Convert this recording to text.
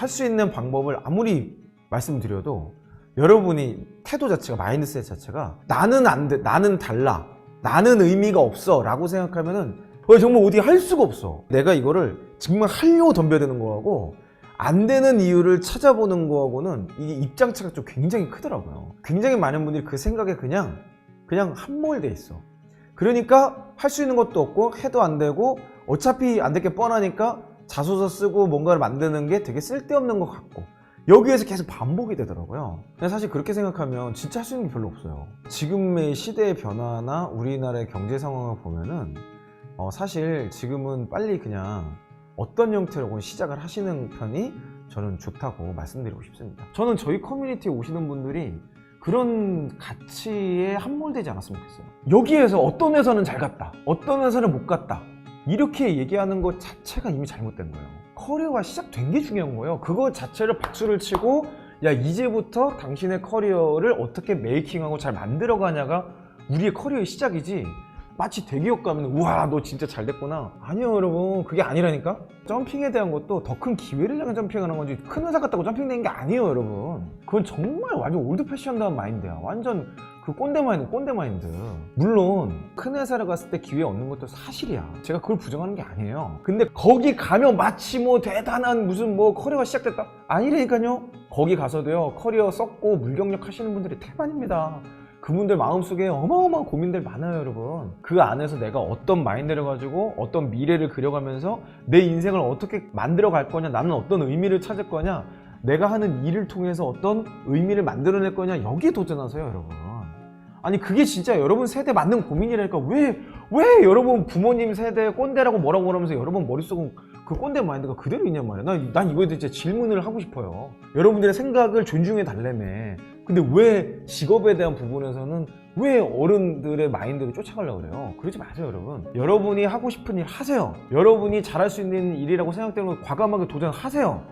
할 수 있는 방법을 아무리 말씀드려도 여러분이 태도 자체가 마인드셋 자체가 나는 안 돼, 나는 달라, 나는 의미가 없어 라고 생각하면은 어, 정말 어디 할 수가 없어. 내가 이거를 정말 하려고 덤벼드는 거하고 안 되는 이유를 찾아보는 거하고는 이게 입장 차가 좀 굉장히 크더라고요. 굉장히 많은 분들이 그 생각에 그냥 그냥 함몰돼 있어. 그러니까 할 수 있는 것도 없고 해도 안 되고 어차피 안 될 게 뻔하니까 자소서 쓰고 뭔가를 만드는 게 되게 쓸데없는 것 같고 여기에서 계속 반복이 되더라고요. 사실 그렇게 생각하면 진짜 할 수 있는 게 별로 없어요. 지금의 시대의 변화나 우리나라의 경제 상황을 보면은 어, 사실 지금은 빨리 그냥 어떤 형태로 시작을 하시는 편이 저는 좋다고 말씀드리고 싶습니다. 저는 저희 커뮤니티에 오시는 분들이 그런 가치에 함몰되지 않았으면 좋겠어요. 여기에서 어떤 회사는 잘 갔다, 어떤 회사는 못 갔다. 이렇게 얘기하는 것 자체가 이미 잘못된 거예요. 커리어가 시작된 게 중요한 거예요. 그거 자체를 박수를 치고 야 이제부터 당신의 커리어를 어떻게 메이킹하고 잘 만들어가냐가 우리의 커리어의 시작이지. 마치 대기업 가면 우와 너 진짜 잘 됐구나. 아니요 여러분 그게 아니라니까. 점핑에 대한 것도 더 큰 기회를 향해 점핑하는 건지 큰 회사 갔다고 점핑된 게 아니에요 여러분. 그건 정말 완전 올드 패션다운 마인드야. 완전 그 꼰대 마인드, 꼰대 마인드. 물론 큰 회사를 갔을 때 기회 얻는 것도 사실이야. 제가 그걸 부정하는 게 아니에요. 근데 거기 가면 마치 뭐 대단한 무슨 뭐 커리어가 시작됐다? 아니라니까요. 거기 가서도요 커리어 썩고 물경력 하시는 분들이 태반입니다. 그분들 마음속에 어마어마한 고민들 많아요, 여러분. 그 안에서 내가 어떤 마인드를 가지고 어떤 미래를 그려가면서 내 인생을 어떻게 만들어 갈 거냐, 나는 어떤 의미를 찾을 거냐, 내가 하는 일을 통해서 어떤 의미를 만들어낼 거냐, 여기에 도전하세요, 여러분. 아니 그게 진짜 여러분 세대 맞는 고민이라니까. 왜 왜 여러분 부모님 세대 꼰대라고 뭐라고 그러면서 여러분 머릿속은 그 꼰대 마인드가 그대로 있냔 말이야. 난, 난 이거에 대해 진짜 질문을 하고 싶어요. 여러분들의 생각을 존중해 달래매. 근데 왜 직업에 대한 부분에서는 왜 어른들의 마인드를 쫓아가려고 그래요? 그러지 마세요 여러분. 여러분이 하고 싶은 일 하세요. 여러분이 잘할 수 있는 일이라고 생각되는 걸 과감하게 도전하세요